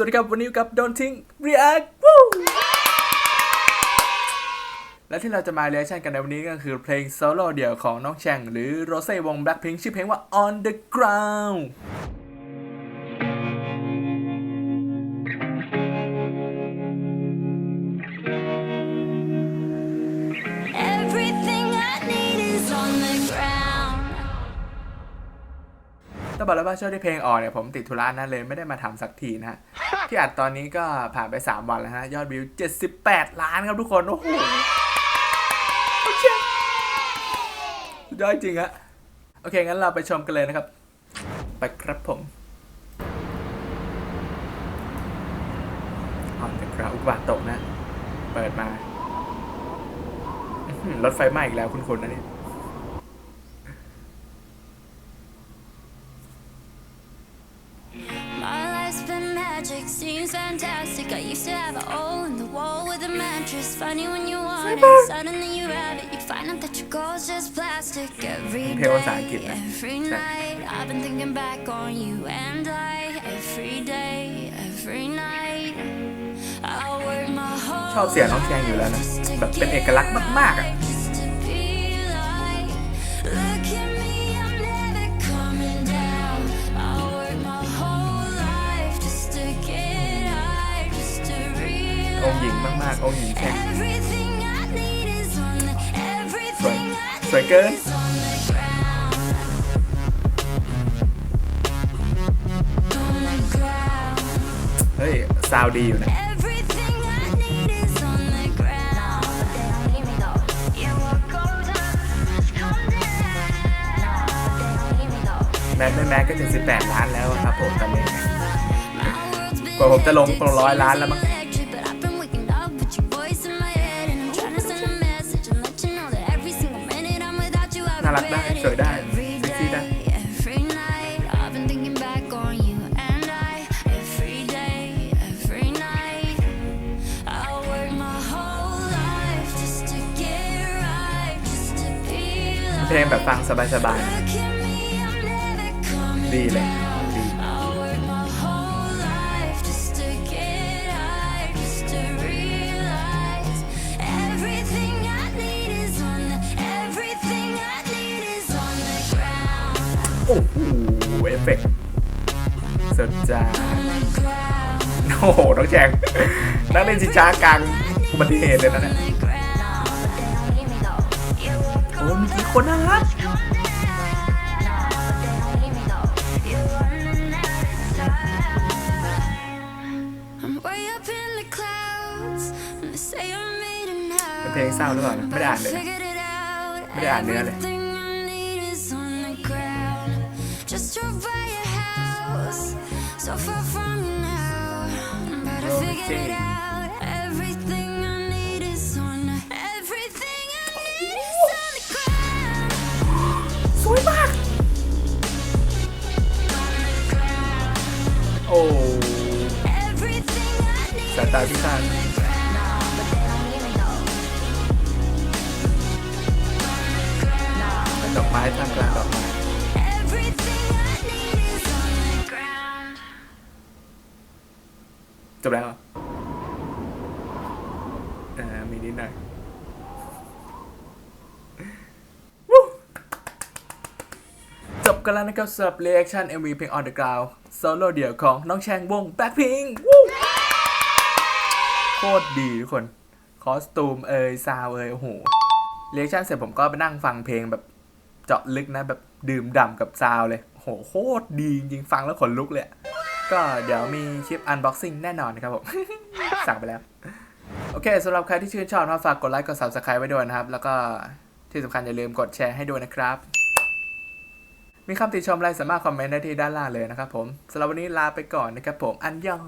วัสดีครับ วันนี้อยู่กับ Don't Think React วู้และที่เราจะมาเรียกชันกันในวันนี้ก็คือเพลงโซโล่เดี่ยวของน้องแชงหรือโรเซ่วง Blackpink ชื่อเพลงว่า On the Ground ต้องบอกเลยว่าช่วงที่เพลงออกเนี่ยผมติดธุระนะเลยไม่ได้มาทำสักทีนะฮะ ที่อัดตอนนี้ก็ผ่านไป 3 วันแล้วฮะ ยอดวิว 78 ล้านครับทุกคน โอ้โหโอยอดจริงฮะ โอเค งั้นเราไปชมกันเลยนะครับ ไปครับผมออนแต่กราอุบาตกนะ เปิดมา รถไฟไหม้อีกแล้วคุณคุณนะเนี่ย magic, seems fantastic. I used to have a hole in the wall with a mattress. Funny when you want it, suddenly you have it. You find out that your goal's just plastic. Every เพลงภาษาอังกฤษ day, นะ every ใช่ night, I've been thinking back on you and I. Every day, every night, I'll work my whole ชอบเสียงน้องแชงอยู่แล้วนะ แบบเป็นเอกลักษณ์มากๆอ่ะ องค์หญิงแชง everything I need is on the สวย everything I สวยเกิน is on the ground. On the ground. เฮ้ยซาวดีอยู่นะ Everything I need is on the ground. Yeah, what goes up must come down. แม็กไม่แม็กก็จะ18 ล้านแล้วครับผมตอนนี้ My world's been กว่าผมจะลง hectic ร้อยล้านแล้วมั้งารักได้สวยได้เซีได้เพลงแบบฟังสบายๆ ดีเลย อ้โหเอฟเฟกต์สุดจ้า on the ground, โอ้โหน้องแจงนักเล่นชิงช้ากลางอุบัติเหตุเลยนะเนี่ย on the ground. Yeah, what โอ้ยมีกี่คนนะครับ I'm way up in the clouds, and they say I'm made of now. เป็นเพลงเศร้าหรือเปล่านะไม่ได้อ่านเลยนะ Figured it out. ไม่ได้อ่านเนื้อเลย so far from you now. But I figured it out. Everything I need is on the everything I need is on the ground. สวยมาก โอ้ Everything I need สายตาพิฆาต is on the ground. ดอกไม้ท่ามกลางดอกไม้ จบแล้วเอเอมีนิดหน่อยจบกันแล้วนะครับสำหรับ reaction MV เพลง On the Ground โซโล่เดี่ยวของน้องแชงวง Blackpink โคตรดีทุกคน คอสตูมเอยซาวเอยโอ้โห reaction เสร็จผมก็ไปนั่งฟังเพลงแบบเจาะลึกนะ แบบดื่มด่ำกับซาวเลย โห โคตรดีจริงๆ ฟังแล้วขนลุกเลย ก็เดี๋ยวมีคลิปอันบ็อกซิ่งแน่นอนนะครับผม สั่งไปแล้ว โอเคสำหรับใครที่ชื่นชอบนะฝากกดไลค์กด subscribe ไว้ด้วยนะครับ แล้วก็ที่สำคัญอย่าลืมกดแชร์ให้ด้วยนะครับ มีคำติชมอะไรสามารถคอมเมนต์ได้ที่ด้านล่างเลยนะครับผมสำหรับวันนี้ลาไปก่อนนะครับผมอันยอง